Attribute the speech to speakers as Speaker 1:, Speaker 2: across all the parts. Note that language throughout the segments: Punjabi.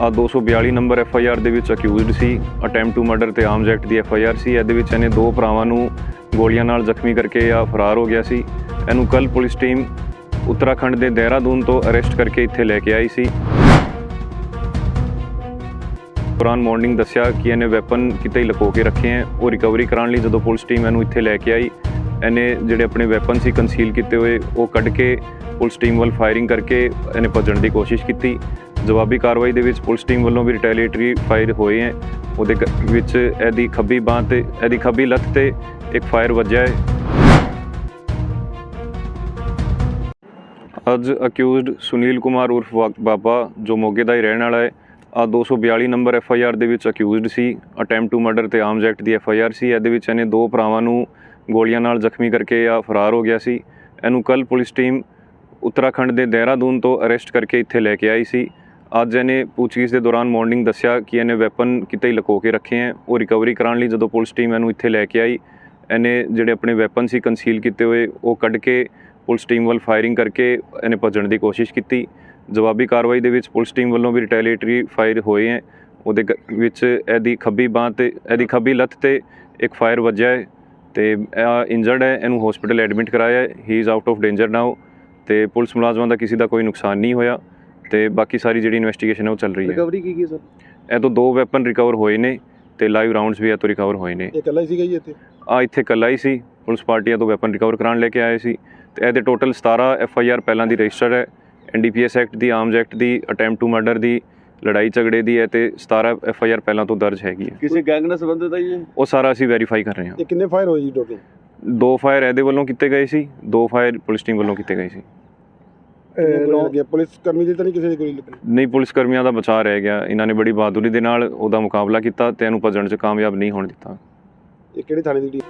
Speaker 1: ਆ 242 ਨੰਬਰ ਐਫ ਆਈ ਆਰ ਦੇ ਵਿੱਚ ਅਕਿਊਜ਼ਡ ਸੀ। ਅਟੈਂਪਟ ਟੂ ਮਰਡਰ ਤੇ ਆਰਮਸ ਐਕਟ ਦੀ ਐਫ ਆਈ ਆਰ ਸੀ। ਇਹਦੇ ਵਿੱਚ ਇਹਨੇ ਦੋ ਭਰਾਵਾਂ ਨੂੰ ਗੋਲੀਆਂ ਨਾਲ ਜ਼ਖਮੀ ਕਰਕੇ ਆ ਫਰਾਰ ਹੋ ਗਿਆ ਸੀ। ਇਹਨੂੰ ਕੱਲ ਪੁਲਿਸ ਟੀਮ ਉੱਤਰਾਖੰਡ ਦੇ ਦੇਹਰਾਦੂਨ ਤੋਂ ਅਰੈਸਟ ਕਰਕੇ ਇੱਥੇ ਲੈ ਕੇ ਆਈ ਸੀ। ਦੌਰਾਨ ਮਾਰਨਿੰਗ ਦੱਸਿਆ ਕਿ ਇਹਨੇ ਵੈਪਨ ਕਿਤੇ ਹੀ ਲੁਕੋ ਕੇ ਰੱਖੇ ਹੈ। ਉਹ ਰਿਕਵਰੀ ਕਰਾਉਣ ਲਈ ਜਦੋਂ ਪੁਲਿਸ ਟੀਮ ਇਹਨੂੰ ਇੱਥੇ ਲੈ ਕੇ ਆਈ ਇਹਨੇ ਜਿਹੜੇ ਆਪਣੇ ਵੈਪਨ ਸੀ ਕੰਸੀਲ ਕੀਤੇ ਹੋਏ, ਉਹ ਕੱਢ ਕੇ ਪੁਲਿਸ ਟੀਮ ਵੱਲ ਫਾਇਰਿੰਗ ਕਰਕੇ ਇਹਨੇ ਭੱਜਣ ਦੀ ਕੋਸ਼ਿਸ਼ ਕੀਤੀ। ਜਵਾਬੀ ਕਾਰਵਾਈ ਦੇ ਵਿੱਚ ਪੁਲਿਸ ਟੀਮ ਵੱਲੋਂ ਵੀ ਰਿਟੈਲੀਏਟਰੀ ਫਾਇਰ ਹੋਏ ਹੈ। ਉਹਦੇ ਕ- ਵਿੱਚ ਇਹਦੀ ਖੱਬੀ ਬਾਹ ਤੇ, ਇਹਦੀ ਖੱਬੀ ਲੱਤ ਤੇ ਇੱਕ ਫਾਇਰ ਵੱਜਿਆ ਹੈ। ਅੱਜ ਅਕਿਊਜ਼ਡ ਸੁਨੀਲ ਕੁਮਾਰ ਉਰਫ ਵਾ- ਬਾਬਾ, ਜੋ ਮੋਗੇ ਦਾ ਹੀ ਰਹਿਣ ਵਾਲਾ ਹੈ, ਆ 242 ਨੰਬਰ ਐਫ ਆਈ ਆਰ ਦੇ ਵਿੱਚ ਅਕਿਊਜ਼ਡ ਸੀ। ਅਟੈਂਪਟ ਟੂ ਮਰਡਰ ਤੇ ਆਰਮਸ ਐਕਟ ਦੀ ਐਫ ਆਈ ਆਰ ਸੀ। ਇਹਦੇ ਵਿੱਚ ਇਹਨੇ ਦੋ ਭਰਾਵਾਂ ਨੂੰ ਗੋਲੀਆਂ ਨਾਲ ਜ਼ਖਮੀ ਕਰਕੇ ਆ ਫਰਾਰ ਹੋ ਗਿਆ ਸੀ। ਇਹਨੂੰ ਕੱਲ ਪੁਲਿਸ ਟੀਮ ਉੱਤਰਾਖੰਡ ਦੇ ਦੇਹਰਾਦੂਨ ਤੋਂ ਅਰੈਸਟ ਕਰਕੇ ਇੱਥੇ ਲੈ ਕੇ ਆਈ ਸੀ। ਅੱਜ ਇਹਨੇ ਪੁੱਛਗਿੱਛ ਦੇ ਦੌਰਾਨ ਮਾਰਨਿੰਗ ਦੱਸਿਆ ਕਿ ਇਹਨੇ ਵੈਪਨ ਕਿਤੇ ਹੀ ਲੁਕੋ ਕੇ ਰੱਖੇ ਹੈ। ਉਹ ਰਿਕਵਰੀ ਕਰਾਉਣ ਲਈ ਜਦੋਂ ਪੁਲਿਸ ਟੀਮ ਇਹਨੂੰ ਇੱਥੇ ਲੈ ਕੇ ਆਈ, ਇਹਨੇ ਜਿਹੜੇ ਆਪਣੇ ਵੈਪਨ ਸੀ ਕੰਸੀਲ ਕੀਤੇ ਹੋਏ, ਉਹ ਕੱਢ ਕੇ ਪੁਲਿਸ ਟੀਮ ਵੱਲ ਫਾਇਰਿੰਗ ਕਰਕੇ ਇਹਨੇ ਭੱਜਣ ਦੀ ਕੋਸ਼ਿਸ਼ ਕੀਤੀ। ਜਵਾਬੀ ਕਾਰਵਾਈ ਦੇ ਵਿੱਚ ਪੁਲਿਸ ਟੀਮ ਵੱਲੋਂ ਵੀ ਰਿਟੈਲੀਏਟਰੀ ਫਾਇਰ ਹੋਏ ਹੈ। ਉਹਦੇ ਕ- ਵਿੱਚ ਇਹਦੀ ਖੱਬੀ ਬਾਹ ਤੇ, ਇਹਦੀ ਖੱਬੀ ਲੱਤ ਤੇ ਇੱਕ ਫਾਇਰ ਵੱਜਿਆ ਹੈ। ਤੇ ਇੰਜਰਡ ਹੈ ਇਹਨੂੰ ਹਸਪੀਟਲ ਐਡਮਿਟ ਕਰਾਇਆ ਹੈ he is out of danger now ਤੇ ਪੁਲਿਸ ਮੁਲਾਜ਼ਮਾਂ ਦਾ ਕਿਸੇ ਦਾ ਕੋਈ ਨੁਕਸਾਨ ਨਹੀਂ ਹੋਇਆ ਤੇ ਬਾਕੀ ਸਾਰੀ ਜਿਹੜੀ ਇਨਵੈਸਟੀਗੇਸ਼ਨ ਹੈ ਉਹ ਚੱਲ ਰਹੀ ਹੈ।
Speaker 2: ਰਿਕਵਰੀ ਕੀ ਕੀ ਸਰ?
Speaker 1: ਇਹ ਤੋਂ ਦੋ ਵੈਪਨ ਰਿਕਵਰ ਹੋਏ ਨੇ ਤੇ ਲਾਈਵ ਰਾਉਂਡਸ ਵੀ ਇਹ ਤੋਂ ਰਿਕਵਰ ਹੋਏ ਨੇ।
Speaker 2: ਇਹ ਇਕੱਲਾ ਹੀ ਸੀਗਾ ਜੀ ਇੱਥੇ?
Speaker 1: ਆ ਇੱਥੇ ਕੱਲਾ ਹੀ ਸੀ। ਪੁਲਿਸ ਪਾਰਟੀਆਂ ਤੋਂ ਵੈਪਨ ਰਿਕਵਰ ਕਰਾਉਣ ਲੈ ਕੇ ਆਏ ਸੀ। ਤੇ ਇਹਦੇ ਟੋਟਲ 17 ਐਫ ਆਈ ਆਰ ਪਹਿਲਾਂ ਦੀ ਰਜਿਸਟਰ ਹੈ ਐਨਡੀਪੀਐਸ ਐਕਟ ਦੀ ਆਰਮਸ ਐਕਟ ਦੀ ਅਟੈਂਪਟ ਟੂ ਮਰਡਰ ਦੀ ਲੜਾਈ ਝਗੜੇ ਦੀ ਹੈ ਤੇ 17 ਐਫ ਆਈ ਆਰ ਪਹਿਲਾਂ ਤੋਂ ਦਰਜ ਹੈਗੀ ਹੈ।
Speaker 2: ਕਿਸੇ ਗੈਂਗ ਨਾਲ ਸੰਬੰਧਿਤ ਹੈ ਜੀ
Speaker 1: ਉਹ ਸਾਰਾ ਅਸੀਂ ਵੈਰੀਫਾਈ ਕਰ ਰਹੇ ਹਾਂ।
Speaker 2: ਇਹ ਕਿੰਨੇ ਫਾਇਰ ਹੋਏ ਜੀ ਟੋਟਲ
Speaker 1: ਦੋ ਫਾਇਰ ਇਹਦੇ ਵੱਲੋਂ ਕੀਤੇ ਗਏ ਸੀ ਦੋ ਫਾਇਰ ਪੁਲਿਸ ਟੀਮ ਵੱਲੋਂ ਕੀਤੇ ਗਏ ਸੀ।
Speaker 2: ਲੱਗੇ ਪੁਲਿਸ ਕਰਮੀ ਦੀ ਤਾਂ ਨਹੀਂ ਕਿਸੇ ਦੀ ਗੋਲੀ ਲੱਗੀ
Speaker 1: ਨਹੀਂ ਪੁਲਿਸ ਕਰਮੀਆਂ ਦਾ ਬਚਾਅ ਰਹਿ ਗਿਆ। ਇਹਨਾਂ ਨੇ ਬੜੀ ਬਹਾਦਰੀ ਦੇ ਨਾਲ ਉਹਦਾ ਮੁਕਾਬਲਾ ਕੀਤਾ ਤੇ ਇਹਨੂੰ ਭੱਜਣ 'ਚ ਕਾਮਯਾਬ ਨਹੀਂ ਹੋਣ ਦਿੱਤਾ।
Speaker 2: ਇਹ ਕਿਹੜੇ ਥਾਣੇ ਦੀ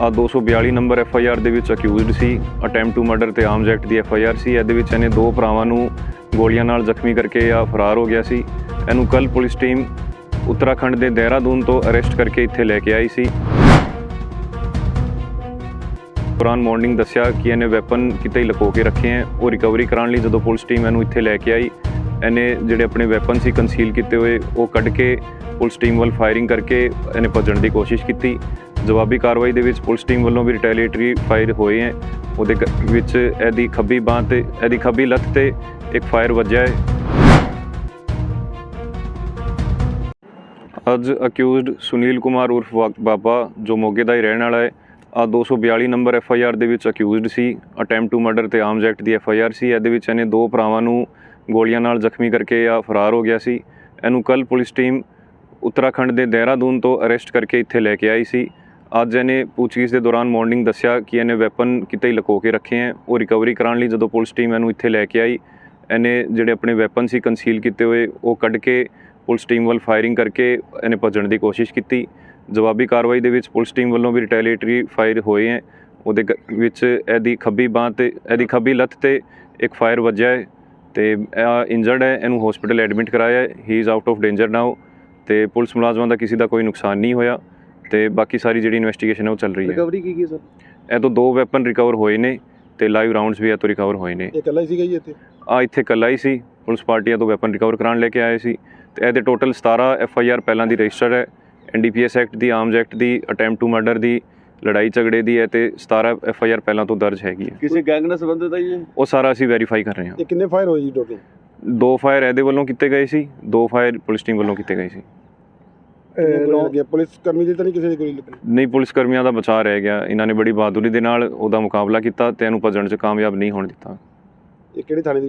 Speaker 1: ਆ 242 ਨੰਬਰ ਐਫ ਆਈ ਆਰ ਦੇ ਵਿੱਚ ਅਕਿਊਜ਼ਡ ਸੀ, ਅਟੈਂਪਟ ਟੂ ਮਰਡਰ ਤੇ ਆਰਮਸ ਐਕਟ ਦੀ ਐਫ ਆਈ ਆਰ ਸੀ। ਇਹਦੇ ਵਿੱਚ ਇਹਨੇ ਦੋ ਭਰਾਵਾਂ ਨੂੰ ਗੋਲੀਆਂ ਨਾਲ ਜ਼ਖਮੀ ਕਰਕੇ ਆ ਫਰਾਰ ਹੋ ਗਿਆ ਸੀ। ਇਹਨੂੰ ਕੱਲ ਪੁਲਿਸ ਟੀਮ ਉੱਤਰਾਖੰਡ ਦੇ ਦੇਹਰਾਦੂਨ ਤੋਂ ਅਰੈਸਟ ਕਰਕੇ ਇੱਥੇ ਲੈ ਕੇ ਆਈ ਸੀ। ਦੌਰਾਨ ਮਾਰਨਿੰਗ ਦੱਸਿਆ ਕਿ ਇਹਨੇ ਵੈਪਨ ਕਿਤੇ ਹੀ ਲੁਕੋ ਕੇ ਰੱਖੇ ਹੈ। ਉਹ ਰਿਕਵਰੀ ਕਰਾਉਣ ਲਈ ਜਦੋਂ ਪੁਲਿਸ ਟੀਮ ਇਹਨੂੰ ਇੱਥੇ ਲੈ ਕੇ ਆਈ ਇਹਨੇ ਜਿਹੜੇ ਆਪਣੇ ਵੈਪਨ ਸੀ ਕੰਸੀਲ ਕੀਤੇ ਹੋਏ, ਉਹ ਕੱਢ ਕੇ ਪੁਲਿਸ ਟੀਮ ਵੱਲ ਫਾਇਰਿੰਗ ਕਰਕੇ ਇਹਨੇ ਭੱਜਣ ਦੀ ਕੋਸ਼ਿਸ਼ ਕੀਤੀ। ਜਵਾਬੀ ਕਾਰਵਾਈ ਦੇ ਵਿੱਚ ਪੁਲਿਸ ਟੀਮ ਵੱਲੋਂ ਵੀ ਰਿਟੈਲੀਏਟਰੀ ਫਾਇਰ ਹੋਏ ਹੈ। ਉਹਦੇ ਕ- ਵਿੱਚ ਇਹਦੀ ਖੱਬੀ ਬਾਹ ਤੇ, ਇਹਦੀ ਖੱਬੀ ਲੱਤ ਤੇ ਇੱਕ ਫਾਇਰ ਵੱਜਿਆ ਹੈ। ਅੱਜ ਅਕਿਊਜ਼ਡ ਸੁਨੀਲ ਕੁਮਾਰ ਉਰਫ ਵਾ- ਬਾਬਾ, ਜੋ ਮੋਗੇ ਦਾ ਹੀ ਰਹਿਣ ਵਾਲਾ ਹੈ, ਆ 242 ਨੰਬਰ ਐਫ ਆਈ ਆਰ ਦੇ ਵਿੱਚ ਅਕਿਊਜ਼ਡ ਸੀ। ਅਟੈਂਪਟ ਟੂ ਮਰਡਰ ਤੇ ਆਰਮਸ ਐਕਟ ਦੀ ਐਫ ਆਈ ਆਰ ਸੀ। ਇਹਦੇ ਵਿੱਚ ਇਹਨੇ ਦੋ ਭਰਾਵਾਂ ਨੂੰ ਗੋਲੀਆਂ ਨਾਲ ਜ਼ਖਮੀ ਕਰਕੇ ਆ ਫਰਾਰ ਹੋ ਗਿਆ ਸੀ। ਇਹਨੂੰ ਕੱਲ ਪੁਲਿਸ ਟੀਮ ਉੱਤਰਾਖੰਡ ਦੇ ਦੇਹਰਾਦੂਨ ਤੋਂ ਅਰੈਸਟ ਕਰਕੇ ਇੱਥੇ ਲੈ ਕੇ ਆਈ ਸੀ। ਅੱਜ ਇਹਨੇ ਪੁੱਛਗਿੱਛ ਦੇ ਦੌਰਾਨ ਮਾਰਨਿੰਗ ਦੱਸਿਆ ਕਿ ਇਹਨੇ ਵੈਪਨ ਕਿਤੇ ਹੀ ਲੁਕੋ ਕੇ ਰੱਖੇ ਹੈ। ਉਹ ਰਿਕਵਰੀ ਕਰਾਉਣ ਲਈ ਜਦੋਂ ਪੁਲਿਸ ਟੀਮ ਇਹਨੂੰ ਇੱਥੇ ਲੈ ਕੇ ਆਈ, ਇਹਨੇ ਜਿਹੜੇ ਆਪਣੇ ਵੈਪਨ ਸੀ ਕੰਸੀਲ ਕੀਤੇ ਹੋਏ, ਉਹ ਕੱਢ ਕੇ ਪੁਲਿਸ ਟੀਮ ਵੱਲ ਫਾਇਰਿੰਗ ਕਰਕੇ ਇਹਨੇ ਭੱਜਣ ਦੀ ਕੋਸ਼ਿਸ਼ ਕੀਤੀ। ਜਵਾਬੀ ਕਾਰਵਾਈ ਦੇ ਵਿੱਚ ਪੁਲਿਸ ਟੀਮ ਵੱਲੋਂ ਵੀ ਰਿਟੈਲੀਟਰੀ ਫਾਇਰ ਹੋਏ ਹੈ। ਉਹਦੇ ਕ- ਵਿੱਚ ਇਹਦੀ ਖੱਬੀ ਬਾਹ ਤੇ, ਇਹਦੀ ਖੱਬੀ ਲੱਤ ਤੇ ਇੱਕ ਫਾਇਰ ਵੱਜਿਆ ਹੈ। ਤੇ ਇੰਜਰਡ ਹੈ ਇਹਨੂੰ ਹਸਪੀਟਲ ਐਡਮਿਟ ਕਰਾਇਆ ਹੈ he is out of danger now ਤੇ ਪੁਲਿਸ ਮੁਲਾਜ਼ਮਾਂ ਦਾ ਕਿਸੇ ਦਾ ਕੋਈ ਨੁਕਸਾਨ ਨਹੀਂ ਹੋਇਆ ਤੇ ਬਾਕੀ ਸਾਰੀ ਜਿਹੜੀ ਇਨਵੈਸਟੀਗੇਸ਼ਨ ਹੈ ਉਹ ਚੱਲ ਰਹੀ ਹੈ।
Speaker 2: ਰਿਕਵਰੀ ਕੀ ਕੀ ਸਰ?
Speaker 1: ਇਹ ਤੋਂ ਦੋ ਵੈਪਨ ਰਿਕਵਰ ਹੋਏ ਨੇ ਤੇ ਲਾਈਵ ਰਾਉਂਡਸ ਵੀ ਇਹ ਤੋਂ ਰਿਕਵਰ ਹੋਏ ਨੇ।
Speaker 2: ਇਹ ਇਕੱਲਾ ਹੀ ਸੀਗਾ ਜੀ ਇੱਥੇ?
Speaker 1: ਆ ਇੱਥੇ ਕੱਲਾ ਹੀ ਸੀ। ਪੁਲਿਸ ਪਾਰਟੀਆਂ ਤੋਂ ਵੈਪਨ ਰਿਕਵਰ ਕਰਾਉਣ ਲੈ ਕੇ ਆਏ ਸੀ ਤੇ ਇਹਦੇ ਟੋਟਲ 17 ਐਫ ਆਈ ਆਰ ਪਹਿਲਾਂ ਦੀ ਰਜਿਸਟਰ ਹੈ। ਐਨਡੀਪੀਐਸ ਐਕਟ ਦੀ ਆਰਮਸ ਐਕਟ ਦੀ ਅਟੈਂਪਟ ਟੂ ਮਰਡਰ ਦੀ ਲੜਾਈ ਝਗੜੇ ਦੀ ਹੈ ਤੇ 17 ਐਫ ਆਈ ਆਰ ਪਹਿਲਾਂ ਤੋਂ ਦਰਜ ਹੈਗੀ ਹੈ।
Speaker 2: ਕਿਸੇ ਗੈਂਗ ਨਾਲ ਸੰਬੰਧਿਤ ਹੈ ਜੀ
Speaker 1: ਉਹ ਸਾਰਾ ਅਸੀਂ ਵੈਰੀਫਾਈ ਕਰ ਰਹੇ ਹਾਂ।
Speaker 2: ਇਹ ਕਿੰਨੇ ਫਾਇਰ ਹੋਏ ਜੀ ਟੋਟਲ
Speaker 1: ਦੋ ਫਾਇਰ ਇਹਦੇ ਵੱਲੋਂ ਕੀਤੇ ਗਏ ਸੀ ਦੋ ਫਾਇਰ ਪੁਲਿਸ ਟੀਮ ਵੱਲੋਂ ਕੀਤੇ ਗਏ ਸੀ।
Speaker 2: ਲੱਗੇ ਪੁਲਿਸ ਕਰਮੀ ਦੀ ਤਾਂ ਨਹੀਂ ਕਿਸੇ ਦੀ ਗੋਲੀ ਲੱਗੀ
Speaker 1: ਨਹੀਂ ਪੁਲਿਸ ਕਰਮੀਆਂ ਦਾ ਬਚਾਅ ਰਹਿ ਗਿਆ। ਇਹਨਾਂ ਨੇ ਬੜੀ ਬਹਾਦਰੀ ਦੇ ਨਾਲ ਉਹਦਾ ਮੁਕਾਬਲਾ ਕੀਤਾ ਤੇ ਇਹਨੂੰ ਭੱਜਣ 'ਚ ਕਾਮਯਾਬ ਨਹੀਂ ਹੋਣ ਦਿੱਤਾ।
Speaker 2: ਇਹ ਕਿਹੜੇ ਥਾਣੇ ਦੀ